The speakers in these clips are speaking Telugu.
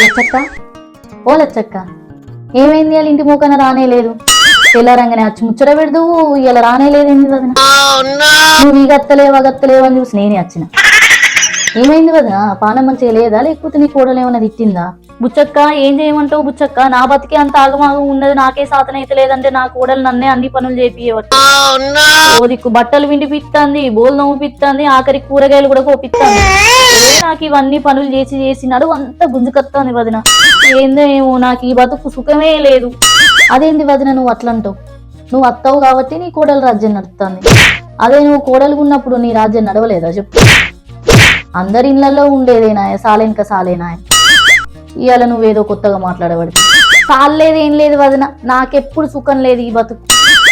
లచ్చక్క? ఓ లచ్చక్క ఏమైంది వాళ్ళ ఇంటి మూకన రానే లేదు? తెల్లారంగానే వచ్చి ముచ్చట పెడదు ఇలా రానే లేదేంది వదిన? నువ్వు ఈ గత్తలేవు గత్తలేవు అని చూసి నేనే వచ్చిన ఏమైంది వదిన పానం మంచిగా లేదా? లేకపోతే నీ కూడలు ఏమన్నా తిట్టిందా? బుచ్చక్క ఏం చేయమంటావు బుచ్చక్క? నా బతికే అంత ఆగమాగం ఉన్నది నాకే సాధన అయితే లేదంటే నా కూడలు నన్నే అన్ని పనులు చేపియవచ్చు దిక్కు బట్టలు విండిపిస్తుంది బోల్ నవ్వుపిస్తుంది ఆఖరి కూరగాయలు కూడా కోపిస్తుంది ఏ నాకు ఇవన్నీ పనులు చేసి చేసినాడు అంత గుంజుకత్తాంది వదిన. ఏందో ఏమో నాకు ఈ బతుకు సుఖమే లేదు. అదేంది వదిన నువ్వు అట్లంటావు? నువ్వు అత్తవు కాబట్టి నీ కోడలు రాజ్యం నడుస్తుంది అదే నువ్వు కోడలుగా ఉన్నప్పుడు నీ రాజ్యం నడవలేదా? చెప్పు. అందరి ఇళ్ళలో ఉండేదేనాయ సాలేనక సాలేనాయ ఇవాళ నువ్వేదో కొత్తగా మాట్లాడబడి సాలేదు ఏం లేదు వదిన నాకెప్పుడు సుఖం లేదు ఈ బతుకు.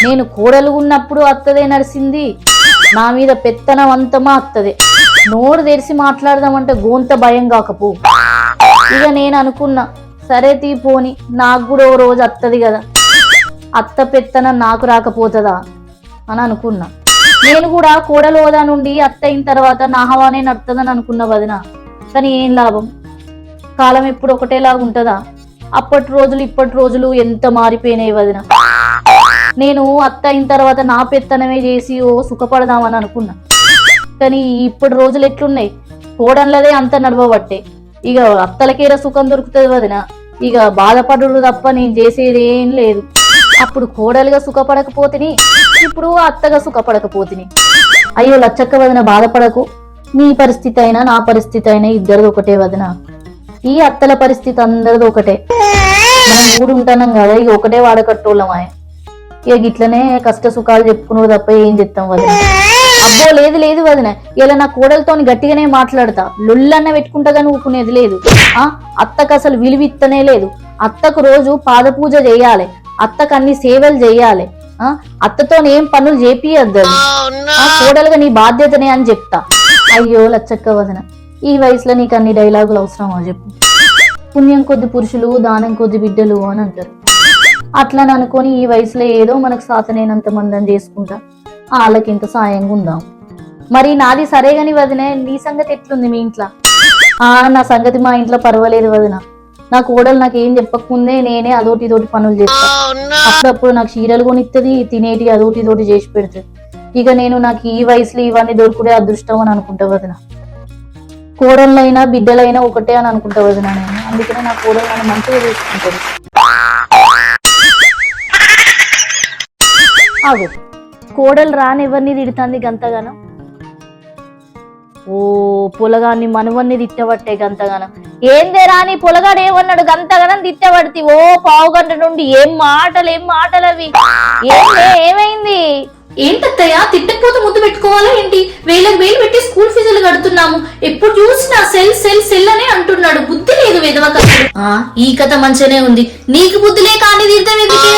నేను కోడలు ఉన్నప్పుడు అత్తదే నడిసింది నా మీద పెత్తనం అంతమా అత్తదే. నోరు తెరిచి మాట్లాడదామంటే గోంత భయం కాకపో. ఇక నేను అనుకున్నా సరే తీ పోని నాకు కూడా ఓ రోజు అత్తది కదా. అత్త పెత్తనం నాకు రాకపోతుందా అని అనుకున్నా. నేను కూడా కోడలు హోదా నుండి అత్తయిన తర్వాత నా హవానే నడుతుందని అనుకున్న వదిన కానీ ఏం లాభం? కాలం ఎప్పుడు ఒకటేలాగా ఉంటుందా? అప్పటి రోజులు ఇప్పటి రోజులు ఎంత మారిపోయినాయి వదిన. నేను అత్త అయిన తర్వాత నా పెత్తనమే చేసి ఓ సుఖపడదామని అనుకున్నా. కానీ ఇప్పటి రోజులు ఎట్లున్నాయి? కోడన్లదే అంత నడవబట్టే. ఇక అత్తలకేర సుఖం దొరుకుతుంది వదిన. ఇక బాధపడు తప్ప నేను చేసేది ఏం లేదు. అప్పుడు కోడలుగా సుఖపడకపోతేనే ఇప్పుడు అత్తగా సుఖపడకపోతిని. అయ్యో లచ్చక్క వదిన బాధపడకు. నీ పరిస్థితి అయినా నా పరిస్థితి అయినా ఇద్దరిది ఒకటే వదిన. ఈ అత్తల పరిస్థితి అందరిది ఒకటే. మనం మూడు ఉంటున్నాం కదా ఇక ఒకటే వాడకట్టోళ్ళమాయ ఇక గిట్లనే కష్ట సుఖాలు చెప్పుకున్నాడు తప్ప ఏం చెప్తాం వదిన? అబ్బో లేదు లేదు వదిన. ఇలా నా కోడలతో గట్టిగానే మాట్లాడతా. లొల్లన్న పెట్టుకుంటా కానీ ఊకునేది లేదు. ఆ? అత్తకు అసలు విలువిత్తనే లేదు. అత్తకు రోజు పాద పూజ చేయాలి. అత్తకు అన్ని సేవలు చేయాలి. అత్తతో ఏం పనులు చేపియద్దు ఆ కోడలుగా నీ బాధ్యతనే అని చెప్తా. అయ్యో లచ్చక్క వదిన. ఈ వయసులో నీకు అన్ని డైలాగులు అవసరమా చెప్పు. పుణ్యం కొద్ది పురుషులు దానం కొద్ది బిడ్డలు అని అంటారు. అట్లా అనుకొని ఈ వయసులో ఏదో మనకు సాతనైనంత మందని చేసుకుంటా. వాళ్ళకి ఇంత సాయంగా ఉందాం. మరి నాది సరే గాని వదినే నీ సంగతి ఎట్లుంది మీ ఇంట్లో? ఆ నా సంగతి మా ఇంట్లో పర్వాలేదు వదిన. నా కోడలు నాకు ఏం చెప్పకముందే నేనే అదోటి ఇదోటి పనులు చేస్తా. అప్పుడప్పుడు నాకు చీరలు కొనిస్తుంది తినేటి అదోటి ఇదోటి చేసి పెడుతుంది. ఇక నేను నాకు ఈ వయసులో ఇవన్నీ దొరుకుడే అదృష్టం అని అనుకుంటా వదిన. కోడళ్ళైనా బిడ్డలైనా ఒకటే అని అనుకుంటా వదిన నేను. అందుకనే నా కోడలు నన్ను మంచిగా చూసుకుంటుంది. ఆగు. కోడలు రాని ఎవరిని తిడుతుంది గంతగానం. ఓ పొలగాన్ని మనవన్ని తిట్టబట్టే గంతగానం. ఏందే రాని పొలగాడు ఏమన్నాడు? గంతగానం తిట్టబడితే ఓ పావు గంట నుండి ఏం మాటలు ఏం మాటలు అవి ఏందే ఏమైంది? ఏంటత్తయ్య తిట్టకపోతే ముద్దు పెట్టుకోవాలా ఏంటి? వేలకు వేలు పెట్టి స్కూల్ ఫీజులు కడుతున్నాము. ఎప్పుడు చూసినా సెల్ సెల్ సెల్ అనే అంటున్నాడు. బుద్ధి లేదు ఆ ఈ కథ మంచిగానే ఉంది. నీకు బుద్ధిలే కానీ తీర్థం ఎందుకే?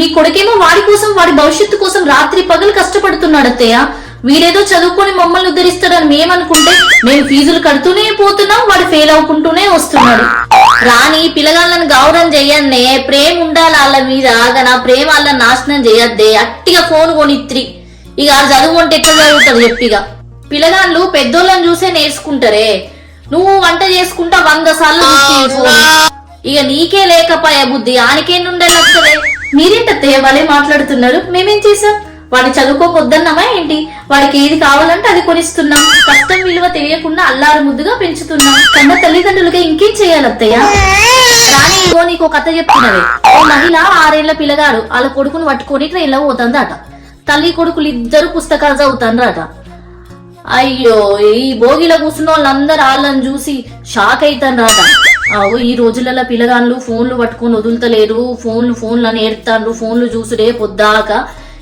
మీ కొడుకేమో వాడి కోసం వాడి భవిష్యత్తు కోసం రాత్రి పగలు కష్టపడుతున్నాడు అత్తయ్య వీడేదో చదువుకొని మమ్మల్ని ఉద్ధరిస్తాడని మేమనుకుంటే మేము ఫీజులు కడుతూనే పోతున్నాం వాడు ఫెయిల్ అవుకుంటూనే వస్తున్నాడు. రాని పిల్లగాళ్ళని గౌరవం చెయ్యన్నే ప్రేమ ఉండాలి వాళ్ళ మీద ఆగ నా ప్రేమ వాళ్ళని నాశనం చేయొద్దే అట్టిగా ఫోన్ కొనిత్రి. ఇక చదువు అంటే ఎట్లా చదువుతుంది చెప్పిగా పిల్లగాళ్ళు పెద్దోళ్ళని చూసే నేర్చుకుంటారే. నువ్వు వంట చేసుకుంటా వంద సార్లు ఇక నీకే లేకపాయ బుద్ధి ఆనికే నుండే వస్తుంది మీరేంటత్తయ్య వాళ్ళే మాట్లాడుతున్నారు? మేమేం చేసాం వాడి చదువుకోకొద్దన్నావా ఏంటి? వాడికి ఏది కావాలంటే అది కొనిస్తున్నాం. కష్టం విలువ తెలియకుండా అల్లారు ముద్దుగా పెంచుతున్నాం. కన్న తల్లిదండ్రులుగా ఇంకేం చేయాలి అత్తయ్య రాణి ఇగో నీకు కథ చెప్తున్నది ఓ మహిళ ఆరేళ్ళ పిల్లగాడు. వాళ్ళ కొడుకును పట్టుకొని ట్రైన్లో పోతుందట. తల్లి కొడుకులు ఇద్దరు పుస్తకాలు చదువుతాండ్రట అయ్యో ఈ భోగిలో కూర్చున్న వాళ్ళందరూ వాళ్ళని చూసి షాక్ అవుతాండ్రట అవు ఈ రోజులలో పిల్లగాళ్ళు ఫోన్లు పట్టుకొని వదులుతలేరు. ఫోన్లు ఫోన్లు అని ఏడుతాండ్రు ఫోన్లు చూసుడే పొద్దాక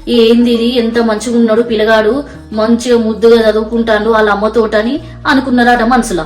ఏంది ఇది ఎంత మంచిగా ఉన్నాడు పిల్లగాడు? మంచిగా ముద్దుగా చదువుకుంటాడు వాళ్ళ అమ్మతోటని అనుకున్నారట మనసులో.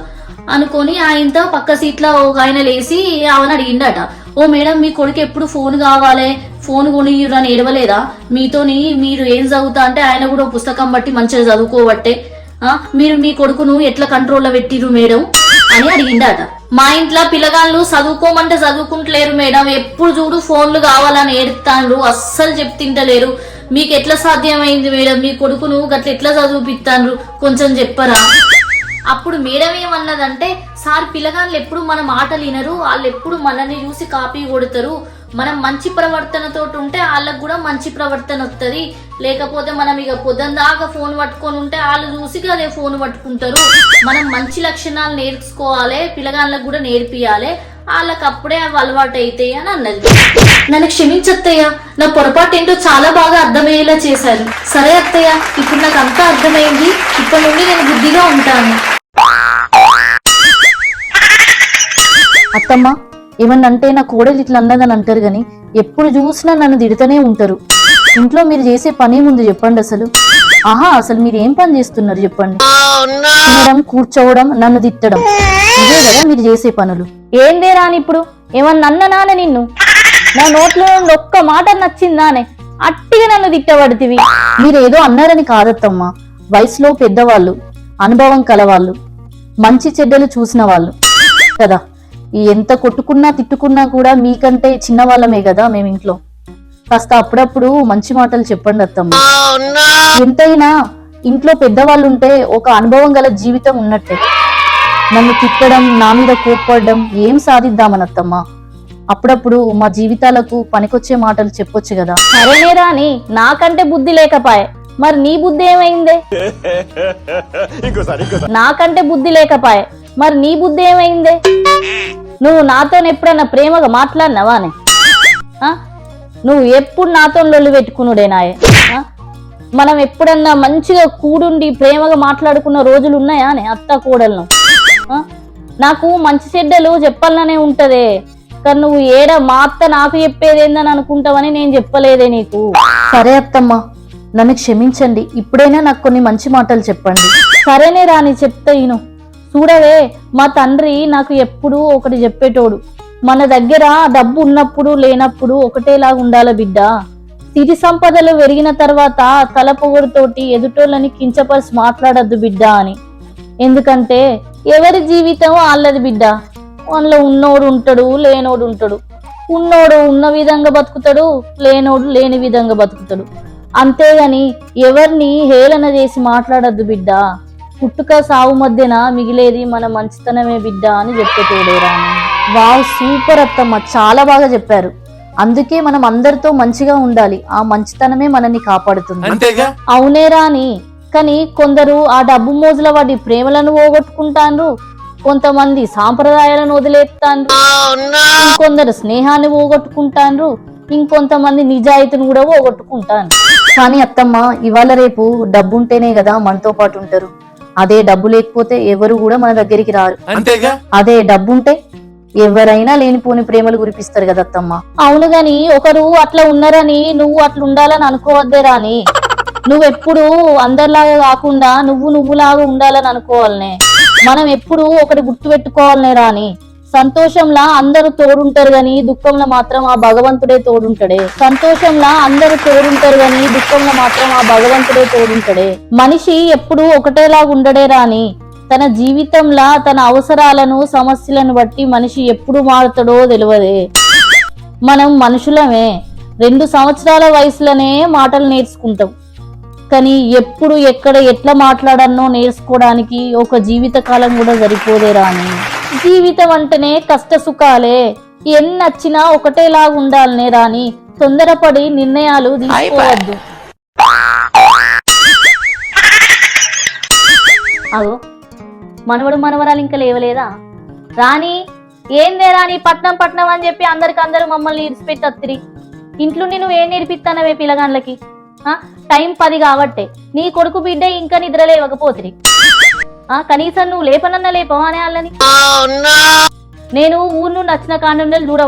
అనుకొని ఆయనతో పక్క సీట్లో ఒక ఆయన లేచి ఆమెను అడిగిండట. ఓ మేడం మీ కొడుకు ఎప్పుడు ఫోన్ కావాలి? ఫోన్ కొనియ్యురు అని ఏడవలేదా? మీతోని మీరు ఏం చదువుతా అంటే ఆయన కూడా పుస్తకం బట్టి మంచిగా చదువుకోబట్టే. ఆ, మీరు మీ కొడుకును ఎట్లా కంట్రోల్లో పెట్టిరు మేడం? అని అడిగిండట. మా ఇంట్లో పిల్లగాళ్ళు చదువుకోమంటే చదువుకుంటలేరు మేడం. ఎప్పుడు చూడు ఫోన్లు కావాలని ఏడుతాండ్రు అస్సలు చెప్తింటలేరు. మీకు ఎట్లా సాధ్యమైంది మేడం? మీ కొడుకును గట్ల ఎట్లా చదువుపిస్తాండ్రు కొంచెం చెప్పరా? అప్పుడు మేడం ఏమన్నదంటే సార్ పిల్లగాళ్ళు ఎప్పుడు మన ఆటలు వినరు. వాళ్ళు ఎప్పుడు మనల్ని చూసి కాపీ కొడతారు. మనం మంచి ప్రవర్తనతో ఉంటే వాళ్ళకు కూడా మంచి ప్రవర్తన వస్తుంది లేకపోతే మనం ఇక పొద్దున దాకా ఫోన్ పట్టుకొని ఉంటే వాళ్ళు చూసి అదే ఫోన్ పట్టుకుంటారు. మనం మంచి లక్షణాలు నేర్చుకోవాలి. పిల్లగాళ్ళకు కూడా నేర్పియాలి. వాళ్ళకి అప్పుడే అవి అలవాటు అవుతాయి అని అన్నది. నన్ను క్షమించత్తయ్య నా పొరపాటు ఏంటో చాలా బాగా అర్థమయ్యేలా చేశారు. సరే అత్తయ్య ఇప్పుడు నాకు అంతా అర్థమైంది. ఇప్పటి నుండి నేను బుద్ధిగా ఉంటాను. అత్తమ్మ ఏమన్నా అంటే నా కోడలు ఇట్లా అన్నదని అంటారు కానీ ఎప్పుడు చూసినా నన్ను తిడుతూనే ఉంటారు. ఇంట్లో మీరు చేసే పని ముందు చెప్పండి అసలు. ఆహా అసలు మీరు ఏం పని చేస్తున్నారు చెప్పండి. తినడం కూర్చోవడం నన్ను తిట్టడం. ఇదే కదా మీరు చేసే పనులు. ఏందే రాని ఇప్పుడు ఏమన్నా అన్ననానే నిన్ను? నా నోట్లో నుండి ఒక్క మాట నచ్చిందానే? అట్టిగా నన్ను తిట్టబడితివి. మీరేదో అన్నారని కాదత్తమ్మా. వయసులో పెద్దవాళ్ళు అనుభవం కలవాళ్ళు మంచి చెడ్డలు చూసిన వాళ్ళు. కదా ఎంత కొట్టుకున్నా తిట్టుకున్నా కూడా మీకంటే చిన్నవాళ్ళమే కదా మేము ఇంట్లో కాస్త అప్పుడప్పుడు మంచి మాటలు చెప్పండి అత్తమ్మ. ఎంతైనా ఇంట్లో పెద్దవాళ్ళు ఉంటే ఒక అనుభవం గల జీవితం ఉన్నట్టే. నన్ను తిట్టడం నా మీద కోప్పడడం ఏం సాధిద్దామని అత్తమ్మ. అప్పుడప్పుడు మా జీవితాలకు పనికొచ్చే మాటలు చెప్పొచ్చు కదా. సరేనే రాని నాకంటే బుద్ధి లేకపాయే. మరి నీ బుద్ధి ఏమైందే? నాకంటే బుద్ధి లేకపాయే. మరి నీ బుద్ధి ఏమైందే? నువ్వు నాతో ఎప్పుడన్నా ప్రేమగా మాట్లాడినావానే ఆ? నువ్వు ఎప్పుడు నాతో లొల్లు పెట్టుకునుడేనాయే ఆ? మనం ఎప్పుడన్నా మంచిగా కూడుండి ప్రేమగా మాట్లాడుకున్న రోజులు ఉన్నాయా అని అత్త కూడలను? నాకు మంచి చెడ్డలు చెప్పాలనే ఉంటదే. కానీ నువ్వు ఏడ మా అత్త నాకు చెప్పేది ఏందని అనుకుంటావని నేను చెప్పలేదే నీకు. సరే అత్తమ్మ నన్ను క్షమించండి. ఇప్పుడైనా నాకు కొన్ని మంచి మాటలు చెప్పండి. సరేనే రాని చెప్తా ఈను చూడవే మా తండ్రి నాకు ఎప్పుడూ ఒకటి చెప్పేటోడు. మన దగ్గర డబ్బు ఉన్నప్పుడు లేనప్పుడు ఒకటేలాగా ఉండాల బిడ్డ. సిరి సంపదలు పెరిగిన తర్వాత తల పొగడుతోటి ఎదుటోళ్ళని కించపరిచి మాట్లాడద్దు బిడ్డ అని. ఎందుకంటే ఎవరి జీవితం వాళ్ళది బిడ్డ. వాళ్ళలో ఉన్నోడు ఉంటాడు లేనోడు ఉంటాడు. ఉన్నోడు ఉన్న విధంగా బతుకుతాడు లేనోడు లేని విధంగా బతుకుతాడు. అంతేగాని ఎవరిని హేళన చేసి మాట్లాడద్దు బిడ్డ. పుట్టుక సావు మధ్యన మిగిలేది మన మంచితనమే బిడ్డ అని చెప్పేటోడేరా వావ్ సూపర్ అత్తమ్మ. చాలా బాగా చెప్పారు. అందుకే మనం అందరితో మంచిగా ఉండాలి. ఆ మంచితనమే మనల్ని కాపాడుతుంది. అంతేగా? అవునేరా అని కానీ కొందరు ఆ డబ్బు మోజుల వాడి ప్రేమలను పోగొట్టుకుంటాండ్రు కొంతమంది సాంప్రదాయాలను వదిలేస్తాండ్రు ఇంకొందరు స్నేహాన్ని పోగొట్టుకుంటాండ్రు ఇంకొంతమంది నిజాయితీని కూడా పోగొట్టుకుంటాను కానీ అత్తమ్మ ఇవాళ రేపు డబ్బు ఉంటేనే కదా మనతో పాటు ఉంటారు. అదే డబ్బు లేకపోతే ఎవరు కూడా మన దగ్గరికి రారు. అంతేగా? అదే డబ్బు ఉంటే ఎవరైనా లేనిపోని ప్రేమలు కురిపిస్తారు కదా అత్తమ్మ. అవును గాని ఒకరు అట్లా ఉన్నారని నువ్వు అట్లా ఉండాలని అనుకోవద్దే రాని నువ్వెప్పుడు అందరిలాగా కాకుండా నువ్వు నువ్వులాగా ఉండాలని అనుకోవాలనే. మనం ఎప్పుడు ఒకటి గుర్తు పెట్టుకోవాలనే రాని సంతోషంలా అందరూ తోడుంటారు గాని దుఃఖంలో మాత్రం ఆ భగవంతుడే తోడుంటాడే. సంతోషంలా అందరూ తోడుంటారు గాని దుఃఖంలో మాత్రం ఆ భగవంతుడే తోడుంటాడే. మనిషి ఎప్పుడు ఒకటేలాగా ఉండడే రాని తన జీవితంలా తన అవసరాలను సమస్యలను బట్టి మనిషి ఎప్పుడు మారుతాడో తెలియదే. మనం మనుషులమే. రెండు సంవత్సరాల వయసులోనే మాటలు నేర్చుకుంటాం. కానీ ఎప్పుడు ఎక్కడ ఎట్లా మాట్లాడానో నేర్చుకోవడానికి ఒక జీవిత కాలం కూడా సరిపోదే రాని జీవితం అంటేనే కష్ట సుఖాలే ఎన్ని వచ్చినా ఒకటేలాగా ఉండాలనే రాని తొందరపడి నిర్ణయాలు తీసుకోవద్దు. అగో. మనవడు మనవరాలు ఇంకా లేవలేదా? రాణి ఏందే రాణి పట్నం పట్నం అని చెప్పి అందరికి అందరూ మమ్మల్ని ఇడిచిపెట్టత్తిరి. ఇంట్లో నువ్వు ఏం నేర్పిస్తానవే పిల్లగాళ్ళకి? ఆ, టైం పది కాబట్టే. నీ కొడుకు బిడ్డ ఇంకా నిద్ర లేవకపోతిరి. ఆ? కనీసం నువ్వు లేపనన్నా లేపవా అనే వాళ్ళని నేను ఊరు నచ్చిన వచ్చిన కాండంలో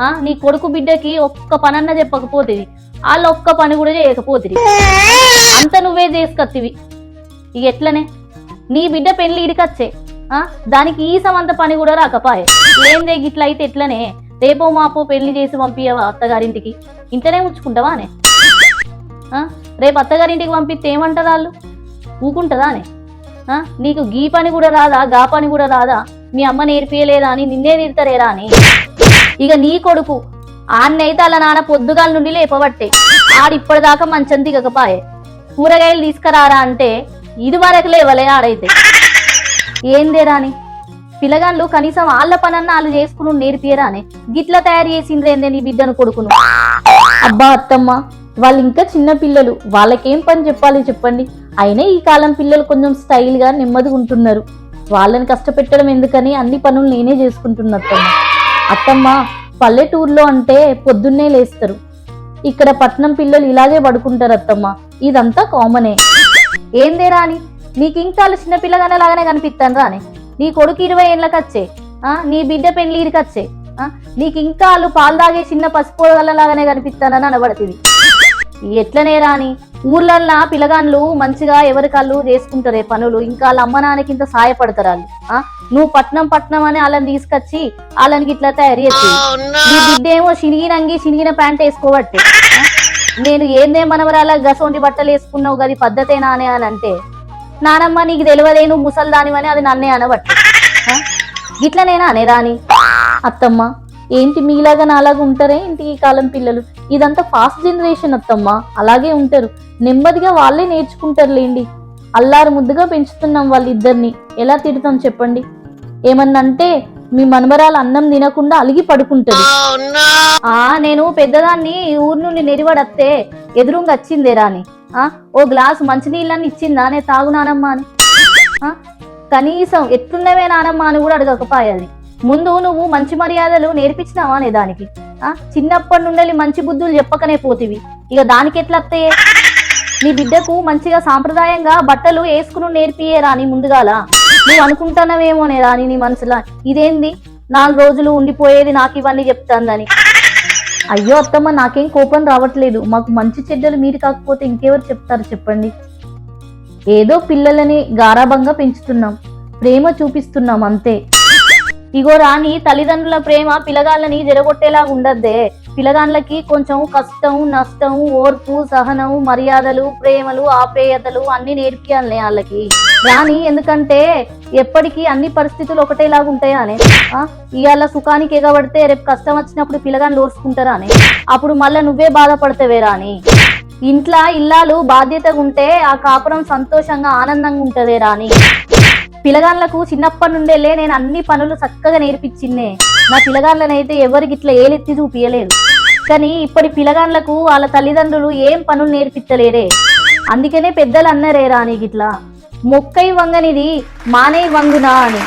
ఆ? నీ కొడుకు బిడ్డకి ఒక్క పనన్నా చెప్పకపోతుంది వాళ్ళు ఒక్క పని కూడా చేయకపోతిరి. అంత నువ్వే చేసుకత్తివి. ఇక ఎట్లనే? నీ బిడ్డ పెళ్ళి ఇడికచ్చే. ఆ? దానికి ఈ సమంత పని కూడా రాకపాయే. ఏందే గిట్లా అయితే ఎట్లనే? రేపో మాపో పెళ్ళి చేసి పంపియవా అత్తగారింటికి? ఇంటనే ఉంచుకుంటావానే రేపు అత్తగారింటికి పంపిస్తే ఏమంటారు వాళ్ళు? ఊకుంటదానే? నీకు గీ పని కూడా రాదా గా పని కూడా రాదా? మీ అమ్మ నేర్పియలేదా అని నిన్నే తీర్తరేరా అని? ఇక నీ కొడుకు ఆన్నైతే అలా నాన్న పొద్దుగాల నుండి లేపబట్టే. ఆడిప్పటిదాకా మంచం దిగకపాయే. కూరగాయలు తీసుకురారా అంటే ఇదివరకు లేవలే ఆడైతే. ఏందే రాని పిల్లగాళ్ళు కనీసం వాళ్ళ పనన్న వాళ్ళు చేసుకుని నేర్పియరానే. గిట్లా గిట్ల తయారు చేసిండ్రేందే నీ బిడ్డను కొడుకును? అబ్బా అత్తమ్మ వాళ్ళు ఇంకా చిన్న పిల్లలు. వాళ్ళకేం పని చెప్పాలి చెప్పండి. అయినా ఈ కాలం పిల్లలు కొంచెం స్టైల్గా నెమ్మదిగా ఉంటున్నారు. వాళ్ళని కష్టపెట్టడం ఎందుకని అన్ని పనులు నేనే చేసుకుంటున్నా అత్తమ్మ. అత్తమ్మ పల్లెటూరులో అంటే పొద్దున్నే లేస్తారు. ఇక్కడ పట్నం పిల్లలు ఇలాగే పడుకుంటారు అత్తమ్మ. ఇదంతా కామనే. ఏందే రాని నీకు ఇంకా చిన్న పిల్లగానే లాగానే కనిపిస్తాను రాని నీ కొడుకు ఇరవై ఏళ్ళకి వచ్చే ఆ, నీ బిడ్డ పెళ్ళి ఇరికచ్చే ఆ, నీకు ఇంకా వాళ్ళు పాలు తాగే చిన్న పసిపోగలలాగానే కనిపిస్తానని అనబడుతుంది. ఎట్లనే రాని ఊర్లల్లో పిల్లగాన్లు మంచిగా ఎవరి కాళ్ళు చేసుకుంటారే పనులు. ఇంకా వాళ్ళ అమ్మ నాన్నకి ఇంత సాయపడతారు వాళ్ళు ఆ? నువ్వు పట్నం పట్నం అని వాళ్ళని తీసుకొచ్చి వాళ్ళని ఇట్లా తయారు చేసి నీ బిడ్డ ఏమో చినిగినంగి చినిగిన ప్యాంట్ వేసుకోబట్టే? నేను ఏందే మనవరాల గసొంటి బట్టలు వేసుకున్నావు గది పద్ధతేనా అని అని అంటే నానమ్మ నీకు తెలియదే నువ్వు ముసల్దానివని అది నన్నే అనబట్ట. గిట్లనేనా అనే రాని అత్తమ్మ ఏంటి మీలాగా నాలాగా ఉంటారే ఏంటి ఈ కాలం పిల్లలు? ఇదంతా ఫాస్ట్ జనరేషన్ అత్తమ్మ అలాగే ఉంటారు. నెమ్మదిగా వాళ్ళే నేర్చుకుంటారులేండి. అల్లారు ముద్దుగా పెంచుతున్నాం వాళ్ళిద్దరిని. ఎలా తిడతాం చెప్పండి? ఏమన్నంటే మీ మనమరాలు అన్నం తినకుండా అలిగి పడుకుంటది. ఆ నేను పెద్దదాన్ని ఊరు నుండి నెరివడత్తే ఎదురుంగా వచ్చిందే రాని ఆ ఓ గ్లాస్ మంచినీళ్ళని ఇచ్చిందా నే తాగు నానమ్మ అని. కనీసం ఎట్లున్నవే నానమ్మ అని కూడా అడగకపోయాది ముందు నువ్వు మంచి మర్యాదలు నేర్పించినావా నే దానికి. ఆ చిన్నప్పటి నుండి మంచి బుద్ధులు చెప్పకనే పోతివి. ఇక దానికి ఎట్లా వస్తాయే నీ బిడ్డకు మంచిగా సాంప్రదాయంగా బట్టలు వేసుకుని నేర్పియే రాని ముందుగాల. నువ్వు అనుకుంటున్నావేమోనే రాని నీ మనసులో. ఇదేంది? నాలుగు రోజులు ఉండిపోయేది నాకు ఇవన్నీ చెప్తాందని. అయ్యో అత్తమ్మ నాకేం కోపం రావట్లేదు. మాకు మంచి చెడ్డలు మీరు కాకపోతే ఇంకెవరు చెప్తారు చెప్పండి. ఏదో పిల్లలని గారాభంగా పెంచుతున్నాం. ప్రేమ చూపిస్తున్నాం అంతే. ఇగో రాని తల్లిదండ్రుల ప్రేమ పిల్లగాళ్ళని జరగొట్టేలాగా ఉండద్దే పిల్లగాళ్ళకి కొంచెం కష్టం నష్టం ఓర్పు సహనం మర్యాదలు ప్రేమలు ఆప్రేయతలు అన్ని నేర్పియాలి వాళ్ళకి. రాని ఎందుకంటే ఎప్పటికీ అన్ని పరిస్థితులు ఒకటేలాగా ఉంటాయా అని ఇవాళ సుఖానికి ఎగబడితే రేపు కష్టం వచ్చినప్పుడు పిల్లగాని లోర్చుకుంటారా అని అప్పుడు మళ్ళీ నువ్వే బాధపడతావేరా అని ఇంట్లో ఇల్లాలు బాధ్యతగా ఉంటే ఆ కాపురం సంతోషంగా ఆనందంగా ఉంటదే రాని పిల్లగాళ్ళకు చిన్నప్పటి నుండేలే నేను అన్ని పనులు చక్కగా నేర్పించిందే నా పిల్లగాళ్ళనైతే ఎవరికి ఇట్లా ఏలెత్తి చూపియలేదు. కానీ ఇప్పటి పిలగాండ్లకు వాళ్ళ తల్లిదండ్రులు ఏం పనులు నేర్పించలేరే అందుకనే పెద్దలు అన్నరే రాని గిట్లా. మొక్కై వంగనిది మానే వంగునా అని.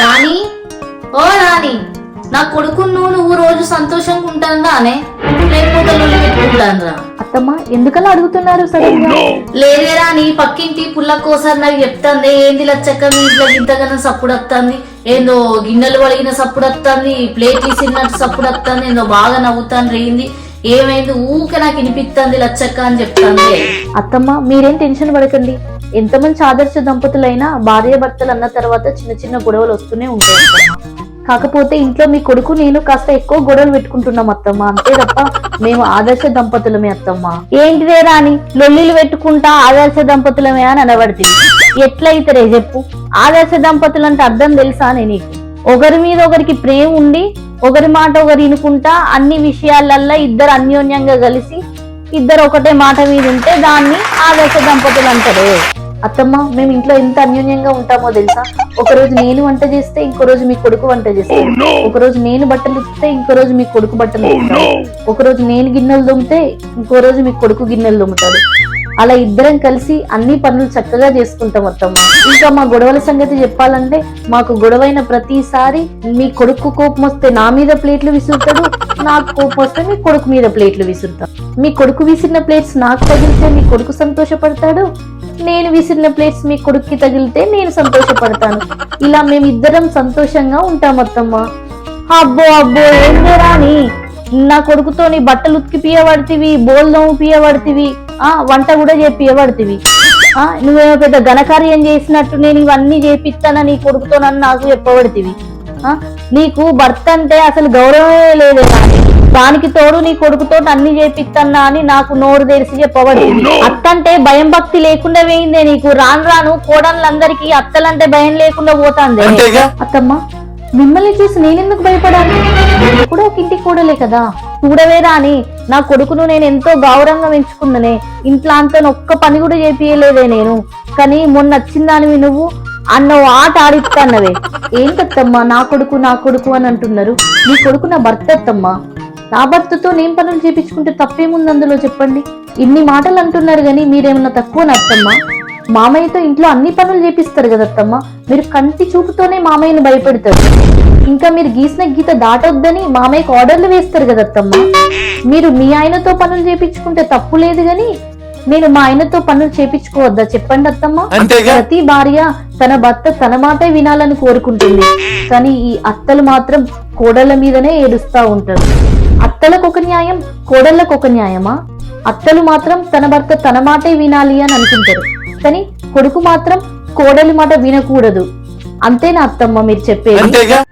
రాణి? ఓ రాణి నా కొడుకు నువ్వు నువ్వు రోజు సంతోషంగా ఉంటాందానే లేకపోతే అత్తమ్మ ఎందుకలా అడుగుతున్నారు సడన్గా? లేదే రాని పక్కింటి పుల్ల కోసారి నాకు చెప్తాంది. ఏంది లచ్చక్క మీ ఇంట్లో ఇంతగానో సప్పుడు వస్తుంది ఏందో గిన్నెలు వలిగిన సప్పుడు వస్తుంది ప్లేట్ తీసినట్టు సప్పుడు వస్తుంది ఏందో బాగా నవ్వుతాను రేయింది ఏమైంది? ఊకే నాకు వినిపిస్తుంది లచ్చక్క అని చెప్తాంది. అత్తమ్మ మీరేం టెన్షన్ పడకండి. ఎంతమంది ఆదర్శ దంపతులైనా భార్య భర్తలు అన్న తర్వాత చిన్న చిన్న గొడవలు వస్తూనే ఉంటాయి కాకపోతే ఇంట్లో మీ కొడుకు నేను కాస్త ఎక్కువ గొడవలు పెట్టుకుంటున్నాం అత్తమ్మ. అంతే తప్ప మేము ఆదర్శ దంపతులమే అత్తమ్మ. ఏంటిదే రాని లొల్లిలు పెట్టుకుంటా ఆదర్శ దంపతులమే అని అనబడుతుంది. ఎట్లయితరే చెప్పు? ఆదర్శ దంపతులు అంటే అర్థం తెలుసా నే నీకు? ఒకరి మీద ఒకరికి ప్రేమ ఉండి ఒకరి మాట ఒకరు వినుకుంటా అన్ని విషయాలల్లో ఇద్దరు అన్యోన్యంగా కలిసి ఇద్దరు ఒకటే మాట మీద ఉంటే దాన్ని ఆదర్శ దంపతులు అంటారు. అత్తమ్మ మేము ఇంట్లో ఎంత అన్యోన్యంగా ఉంటామో తెలుసా? ఒక రోజు నేను వంట చేస్తే ఇంకో రోజు మీ కొడుకు వంట చేస్తాడు. ఒక రోజు నేను బట్టలు ఉతికితే ఇంకో రోజు మీ కొడుకు బట్టలు ఉతుకుతాడు. ఒక రోజు నేను గిన్నెలు దొమ్మితే ఇంకో రోజు మీ కొడుకు గిన్నెలు దొమ్ముతాడు అలా ఇద్దరం కలిసి అన్ని పనులు చక్కగా చేసుకుంటాం అత్తమ్మ. ఇంకా మా గొడవల సంగతి చెప్పాలంటే మాకు గొడవైన ప్రతిసారి మీ కొడుకు కోపం వస్తే నా మీద ప్లేట్లు విసురుతాడు నాకు కోపం వస్తే మీ కొడుకు మీద ప్లేట్లు విసురుతాడు. మీ కొడుకు విసిరిన ప్లేట్స్ నాకు తగిలితే మీ కొడుకు సంతోషపడతాడు నేను విసిరిన ప్లేట్స్ మీ కొడుక్కి తగిలితే నేను సంతోషపడతాను. ఇలా మేమిద్దరం సంతోషంగా ఉంటాం అత్తమ్మ. అబ్బో అబ్బో ఏం రాని నా కొడుకుతో నీ బట్టలు ఉతికి పియబడితివి బోల్దము పియబడితివి ఆ వంట కూడా చేపియబడితివి ఆ నువ్వేమో పెద్ద ఘనకార్యం చేసినట్టు నేను ఇవన్నీ చేపిస్తానని నీ కొడుకుతో నన్ను నాకు చెప్పబడితివి. ఆ నీకు భర్త అంటే అసలు గౌరవమే లేదే కానీ దానికి తోడు నీ కొడుకుతో అన్ని చేపిస్తన్నా అని నాకు నోరు తెరిచి చెప్పవడు అత్తంటే భయం భక్తి లేకుండా వేయిందే నీకు. రాను రాను కోడళ్ళందరికీ అత్తలంటే భయం లేకుండా పోతాందే. అత్తమ్మ మిమ్మల్ని చూసి నేనెందుకు భయపడాలి? కూడా ఒక ఇంటి కూడలే కదా. చూడవే రాని నా కొడుకును నేను ఎంతో గౌరవంగా పెంచుకున్ననే ఇంట్లో అంతా ఒక్క పని కూడా చేపియలేదే నేను. కానీ మొన్న వచ్చిందానివి నువ్వు అన్న ఆట ఆడిస్తాన్నవే ఏంటత్తమ్మా నా కొడుకు నా కొడుకు అని అంటున్నారు. నీ కొడుకు నా భర్త అత్తమ్మా. నా భర్తతో నేను పనులు చేపించుకుంటే తప్పేముంది అందులో చెప్పండి? ఇన్ని మాటలు అంటున్నారు కానీ మీరేమన్నా తక్కువ అత్తమ్మా మామయ్యతో ఇంట్లో అన్ని పనులు చేపిస్తారు కదా అత్తమ్మ. మీరు కంటి చూపుతోనే మామయ్యని భయపెడతారు. ఇంకా మీరు గీసిన గీత దాటొద్దని మామయ్యకు ఆర్డర్లు వేస్తారు కదా అత్తమ్మ. మీరు మీ ఆయనతో పనులు చేపించుకుంటే తప్పు లేదు గాని నేను మా ఆయనతో పనులు చేపించుకోవద్దా చెప్పండి అత్తమ్మ. ప్రతి భార్య తన భర్త తన మాటే వినాలని కోరుకుంటుంది. కానీ ఈ అత్తలు మాత్రం కోడళ్ళ మీదనే ఏడుస్తా ఉంటారు. అత్తలకు ఒక న్యాయం కోడళ్ళకు ఒక న్యాయమా? అత్తలు మాత్రం తన భర్త తన మాటే వినాలి అని అనుకుంటారు. కానీ కొడుకు మాత్రం కోడలి మాట వినకూడదు. అంతేనా అత్తమ్మ మీరు చెప్పేది.